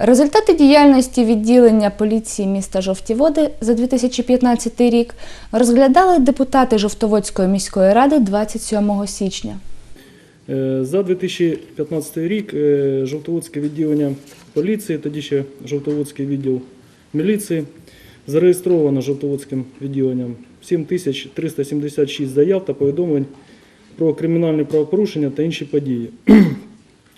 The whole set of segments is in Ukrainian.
Результати діяльності відділення поліції міста Жовті Води за 2015 рік розглядали депутати Жовтоводської міської ради 27 січня. Е, За 2015 рік е, Жовтоводське відділення поліції, тоді ще Жовтоводський відділ міліції, зареєстровано Жовтоводським відділенням 7376 заяв та повідомлень про кримінальні правопорушення та інші події.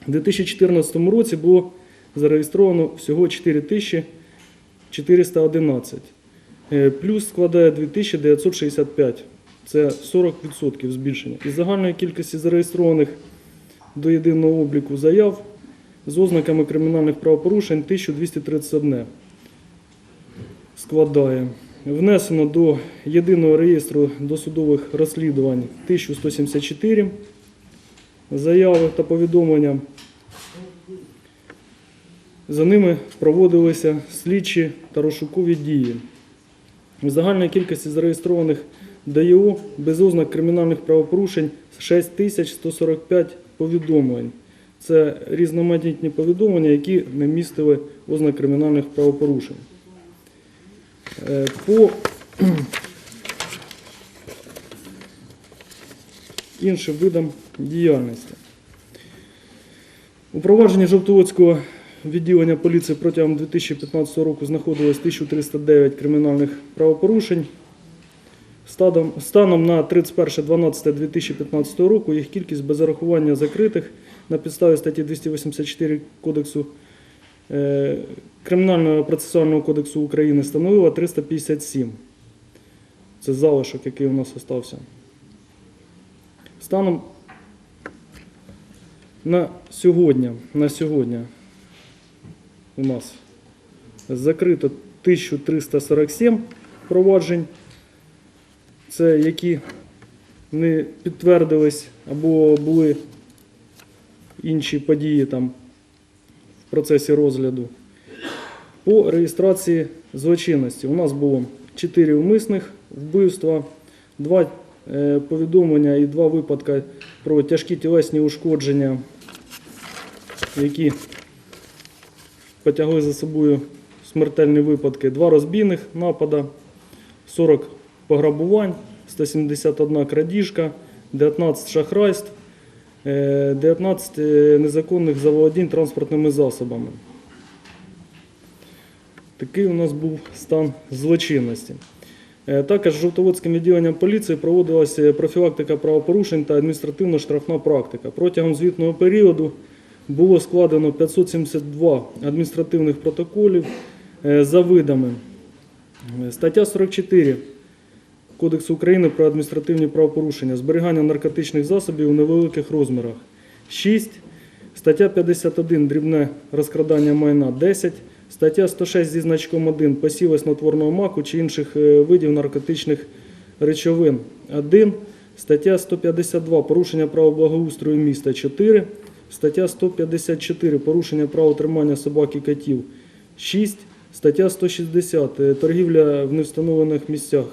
У 2014 році було зареєстровано всього 4411, е, плюс складає 2965. Це 40% збільшення. Із загальної кількості зареєстрованих до єдиного обліку заяв з ознаками кримінальних правопорушень 1231 складає. Внесено до єдиного реєстру досудових розслідувань 1174 заяви та повідомлення. За ними проводилися слідчі та розшукові дії. З загальної кількості зареєстрованих ДАЄО без ознак кримінальних правопорушень 6145 повідомлень. Це різноманітні повідомлення, які не містили ознак кримінальних правопорушень. Е, По іншим видам діяльності. У провадженні Жовтоводського відділення поліції протягом 2015 року знаходилось 1309 кримінальних правопорушень. Станом, на 31.12.2015 року їх кількість без зарахування закритих на підставі статті 284 Кодексу е, Кримінального процесуального кодексу України становила 357. Це залишок, який у нас залишився. Станом на сьогодні, на сьогодні у нас закрито 1347 проваджень. Це які не підтвердились або були інші події там в процесі розгляду. По реєстрації злочинності у нас було 4 умисних вбивства, 2 е, повідомлення і 2 випадки про тяжкі тілесні ушкодження, які потягли за собою смертельні випадки, 2 розбійних напада, 40 пограбувань, 171 крадіжка, 19 шахрайств, е, 19 незаконних заволодінь транспортними засобами. Такий у нас був стан злочинності. Е, Також Жовтоводським відділенням поліції проводилася профілактика правопорушень та адміністративно-штрафна практика. Протягом звітного періоду було складено 572 адміністративних протоколів е, за видами. Е, Стаття 44 Кодексу України про адміністративні правопорушення, зберігання наркотичних засобів у невеликих розмірах. 6. Стаття 51 дрібне розкрадання майна 10. Стаття 106 зі значком 1 посіви снотворного маку чи інших е, видів наркотичних речовин 1. Стаття 152 порушення права благоустрою міста 4. Стаття 154 порушення права тримання собак і котів 6. Стаття 160 е, торгівля в невстановлених місцях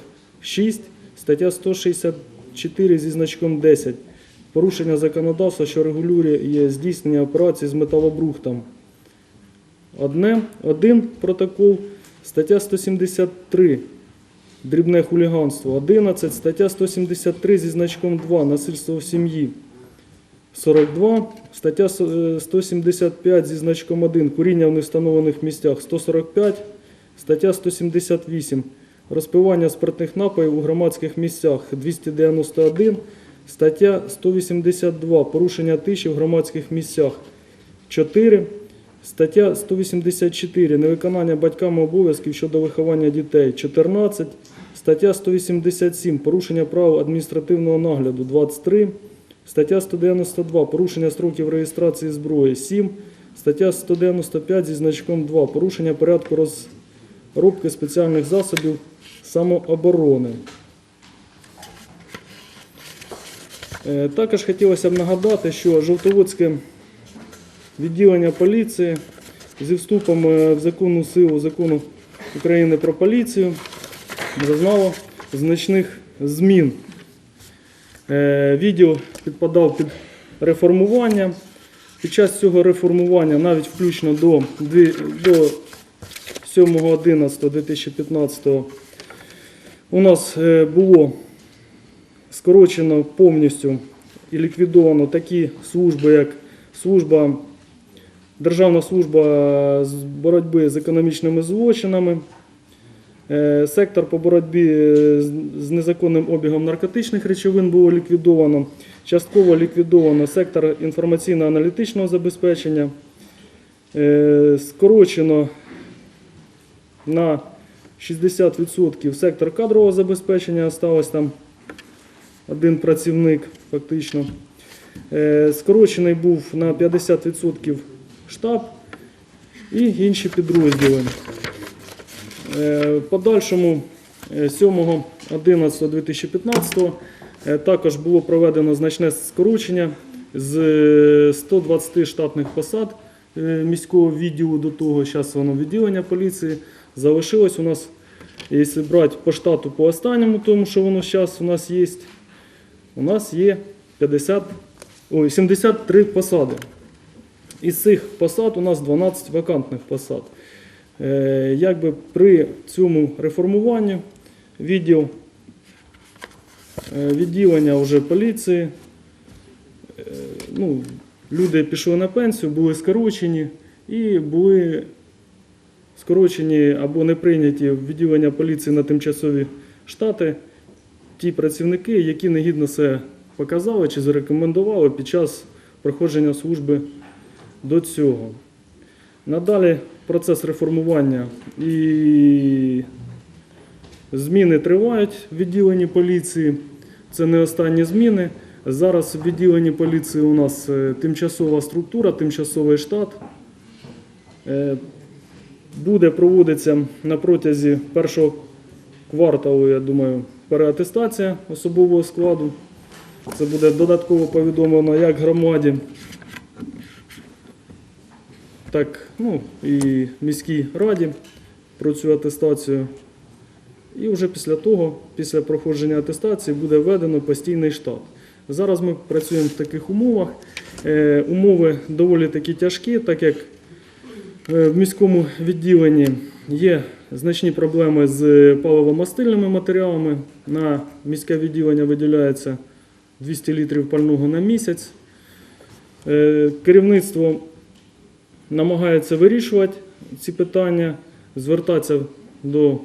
6. Стаття 164 зі значком 10. Порушення законодавства, що регулює здійснення операцій з металобрухтом. Одне, один протокол. Стаття 173. Дрібне хуліганство. 11. Стаття 173 зі значком 2. Насильство в сім'ї. 42. Стаття е, 175 зі значком 1. Куріння в невстановлених місцях. 145. Стаття 178. Розпивання спиртних напоїв у громадських місцях 291. Стаття 182. Порушення тиші в громадських місцях 4. Стаття 184. Невиконання батьками обов'язків щодо виховання дітей 14. Стаття 187. Порушення прав адміністративного нагляду 23. Стаття 192. Порушення строків реєстрації зброї 7. Стаття 195 зі значком 2. Порушення порядку розробки спеціальних засобів самооборони. Е, Також хотілося б нагадати, що Жовтоводське відділення поліції зі вступом е, в законну силу закону України про поліцію зазнало значних змін. Е, Відділ підпадав під реформування. Під час цього реформування, навіть включно до, дві- до 7.11.2015 у нас е, було скорочено повністю і ліквідовано такі служби, як служба, Державна служба боротьби з економічними злочинами, сектор по боротьбі е, з- незаконним обігом наркотичних речовин було ліквідовано, частково ліквідовано сектор інформаційно-аналітичного забезпечення, е, скорочено на 60% сектор кадрового забезпечення, осталось там один працівник фактично. Е, Скорочений був на 50% штаб і інші підрозділи. Е, В подальшому е, 7.11.2015 е, також було проведено значне скорочення з е, 120 штатних посад е, міського відділу до того, зараз воно відділення поліції. Залишилось у нас, якщо брати по штату по останньому, тому що воно зараз у нас є, у нас є 50, ой, 73 посади. Із цих посад у нас 12 вакантних посад. Е, Якби при цьому реформуванні відділ, е, відділення вже поліції, е, ну, люди пішли на пенсію, були скорочені і були скорочені або не прийняті в відділення поліції на тимчасові штати ті працівники, які негідно себе показали чи зарекомендували під час проходження служби до цього. Надалі процес реформування і зміни тривають в відділенні поліції. Це не останні зміни. Зараз в відділенні поліції у нас е, тимчасова структура, тимчасовий штат. Е, Буде проводитися на протязі першого кварталу, я думаю, переатестація особового складу. Це буде додатково повідомлено як громаді, так ну, і міській раді про цю атестацію. І вже після того, після проходження атестації, буде введено постійний штат. Зараз ми працюємо в таких умовах. Е, умови доволі такі тяжкі, так як е, в міському відділенні є значні проблеми з паливо-мастильними матеріалами. На міське відділення виділяється 200 літрів пального на місяць. Е, Керівництво намагається вирішувати ці питання, звертатися до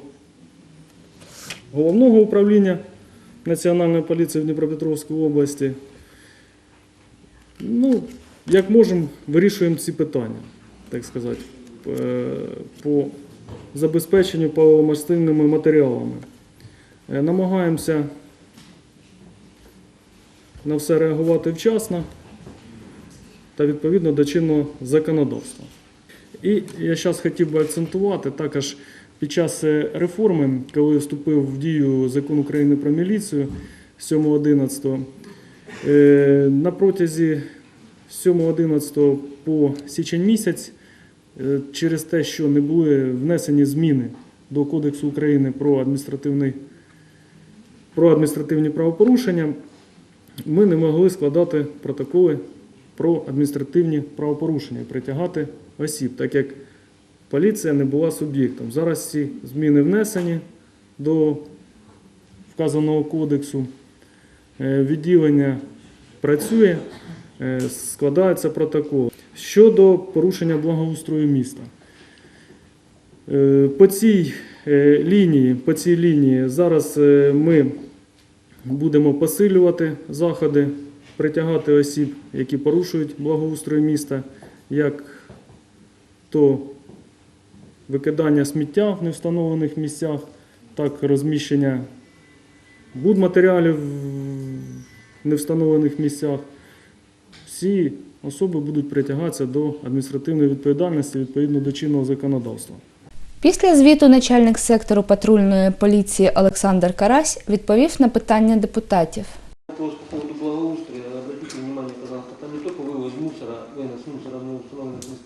головного управління Національної поліції в Дніпропетровській області. Ну, як можемо, вирішуємо ці питання, так сказати, е, по забезпеченню паливомастильними матеріалами. Е, Намагаємося на все реагувати вчасно та відповідно до чинного законодавства. І я зараз хотів би акцентувати також під час е, реформи, коли вступив в дію закон України про міліцію 7.11, е, на протязі 7.11 по січень місяць, е, через те, що не були внесені зміни до Кодексу України про адміністративний про адміністративні правопорушення, ми не могли складати протоколи про адміністративні правопорушення, притягати осіб, так як поліція не була суб'єктом. Зараз ці зміни внесені до вказаного кодексу. Е, Відділення працює, е, складається протокол. Щодо порушення благоустрою міста. Е, По цій лінії, по цій лінії зараз ми будемо посилювати заходи, притягати осіб, які порушують благоустрій міста, як то викидання сміття в невстановлених місцях, так розміщення будматеріалів в невстановлених місцях. Всі особи будуть притягатися до адміністративної відповідальності відповідно до чинного законодавства. Після звіту начальник сектору патрульної поліції Олександр Карась відповів на питання депутатів.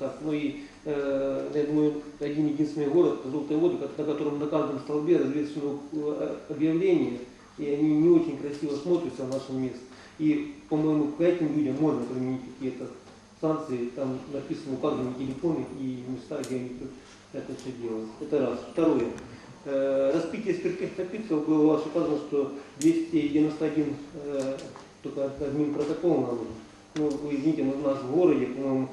Местах, но и, э, я думаю, один единственный город, воды, ко- на котором на каждом столбе развешено э, объявления, и они не очень красиво смотрятся в нашем месте. И, по-моему, к этим людям можно применить какие-то станции, там написано указаны телефоны и места, где они это все делают. Это раз. Второе. Э, Распитие спиртных напитков было у вас указано, что 291 э, только админ протокол нам нужен. Ну, вы извините, но у нас в городе, по-моему,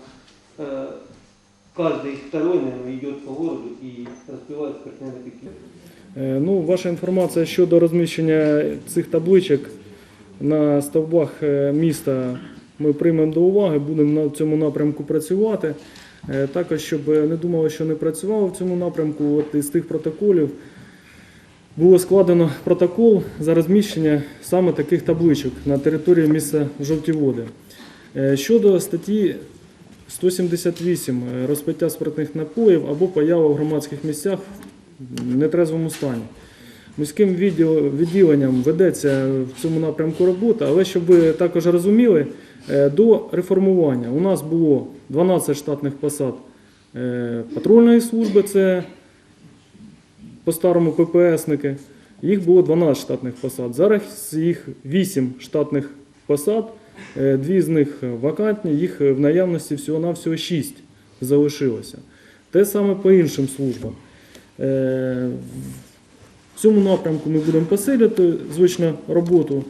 каждый второй, наверное, идет по городу и распивает спиртные напитки. Е, Ну, ваша інформація щодо розміщення цих табличок на стовбах е, міста ми приймемо до уваги, будемо на цьому напрямку працювати. Е, Також, щоб не думали, що не працювало в цьому напрямку, от із тих протоколів було складено протокол за розміщення саме таких табличок на території міста Жовтіводи. Е, Щодо статті 178 е, розпиття спиртних напоїв або поява в громадських місцях в нетрезвому стані. Міським відділенням ведеться в цьому напрямку робота, але щоб ви також розуміли, е, до реформування у нас було 12 штатних посад е, патрульної служби, це по-старому ППСники. Їх було 12 штатних посад. Зараз їх 8 штатних посад, дві з них вакантні, їх в наявності всього-навсього 6 залишилося. Те саме по іншим службам. Е, В цьому напрямку ми будемо посилювати звично роботу,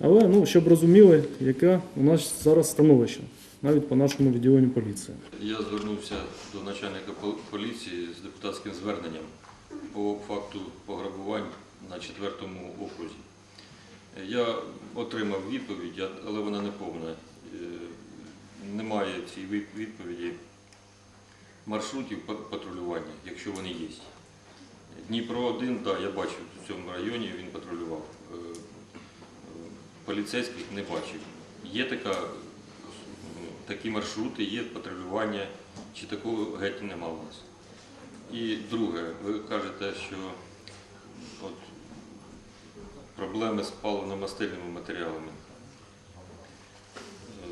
але ну, щоб розуміли, яке у нас зараз становище, навіть по нашому відділенню поліції. Я звернувся до начальника поліції з депутатським зверненням по факту пограбувань на четвертому окрузі. Я отримав відповідь, але вона не повна. Е, Немає від- відповіді маршрутів патрулювання, якщо вони є. Дніпро 1, да, я бачив в цьому районі, він патрулював. Е, Поліцейських не бачив. Є така такі маршрути, є патрулювання, чи такого геть нема у нас. І друге, ви кажете, що от, проблеми з паливно-мастильними матеріалами. Е,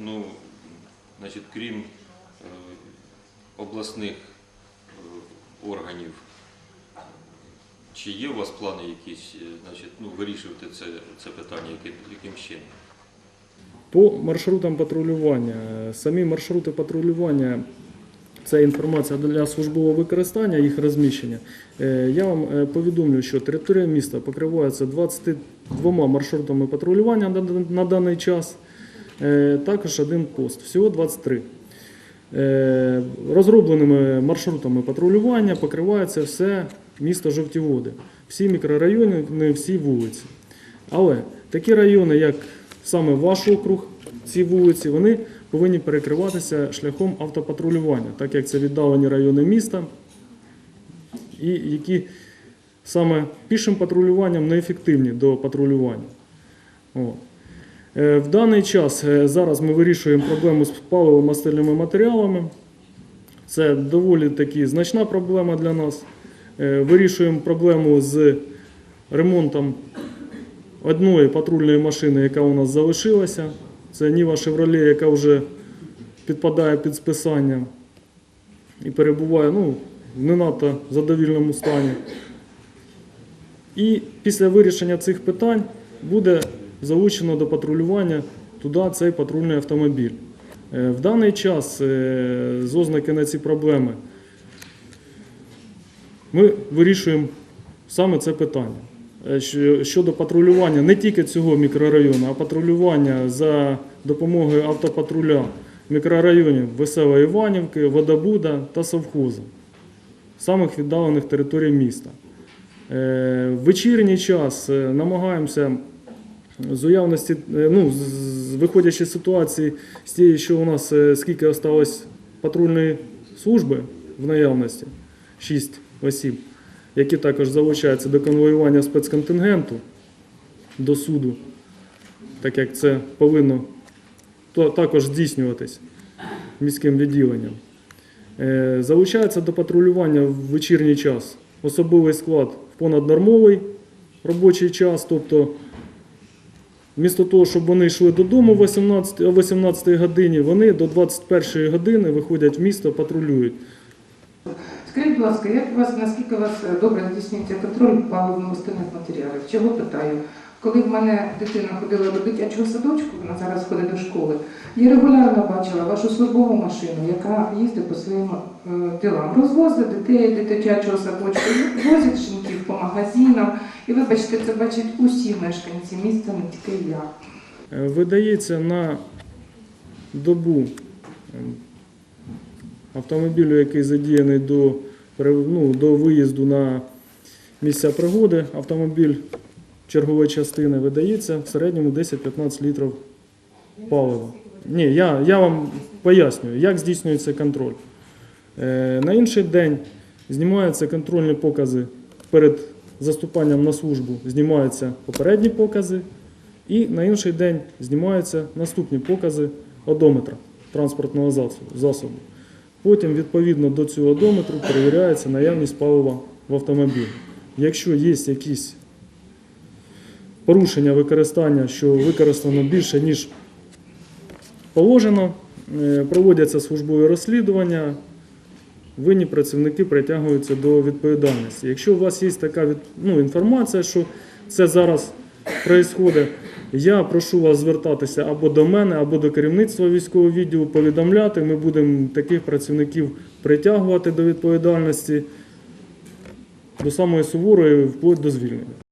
Ну, значить, крім е, обласних е, органів, чи є у вас плани якісь, значить, ну, вирішувати це, це питання, яким, яким чином? По маршрутам патрулювання. Самі маршрути патрулювання це інформація для службового використання, їх розміщення. Е, Я вам е, повідомлю, що територія міста покривається 22 маршрутами патрулювання на даний час, Е, також один пост, всього 23. Е, Розробленими маршрутами патрулювання покривається все місто Жовтіводи, всі мікрорайони, не всі вулиці. Але такі райони, як саме ваш округ, ці вулиці, вони повинні перекриватися шляхом автопатрулювання, так як це віддалені райони міста, і які саме пішим патрулюванням неефективні до патрулювання. Е, В даний час е, зараз ми вирішуємо проблему з паливо-мастильними матеріалами. Це доволі таки значна проблема для нас. Е, Вирішуємо проблему з ремонтом одної патрульної машини, яка у нас залишилася. Це Ніва Шевроле, яка вже підпадає під списання і перебуває ну, в не надто задовільному стані. І після вирішення цих питань буде залучено до патрулювання туди цей патрульний автомобіль. Е, В даний час е, з ознаки на ці проблеми ми вирішуємо саме це питання. Е, що- Щодо патрулювання не тільки цього мікрорайону, а патрулювання за допомогою автопатруля мікрорайонів Весела Іванівки, Водобуда та Совхоза, самих віддалених територій міста. Е, В вечірній час е, намагаємося з уявності, ну, з- виходячи з ситуації, з тієї, що у нас скільки осталось патрульної служби в наявності, 6 осіб, які також залучаються до конвоювання спецконтингенту до суду, так як це повинно також здійснюватись міським відділенням. Е, Залучається до патрулювання в вечірній час особовий склад в понаднормовий робочий час, тобто Вмісто того, щоб вони йшли додому о 18, о 18 годині, вони до 21 години виходять в місто, патрулюють. Скажіть, будь ласка, як у вас, наскільки у вас е, добре здійснюється контроль паливно-мастильних матеріалів? Чого питаю? Коли в мене дитина ходила до дитячого садочку, вона зараз ходить до школи, я регулярно бачила вашу службову машину, яка їздить по своїм е, ділам. Розвозить дітей до дитячого садочку, возить жінків по магазинам. І вибачте, це бачать усі мешканці міста, не тільки я. Е, Видається на добу ем, автомобілю, який задіяний до, ну, до виїзду на місця пригоди, автомобіль чергової частини видається в середньому 10-15 літрів палива. Ні, я, я вам пояснюю, як здійснюється контроль. Е, На інший день знімаються контрольні покази перед заступанням на службу, знімаються попередні покази, і на інший день знімаються наступні покази одометра транспортного засобу. Потім, відповідно до цього одометру, перевіряється наявність палива в автомобілі. Якщо є якісь порушення використання, що використано більше, ніж положено, е, проводяться службові розслідування, винні працівники притягуються до відповідальності. Якщо у вас є така ну, інформація, що це зараз відбувається, я прошу вас звертатися або до мене, або до керівництва військового відділу, повідомляти. Ми будемо таких працівників притягувати до відповідальності до самої суворої, вплоть до звільнення.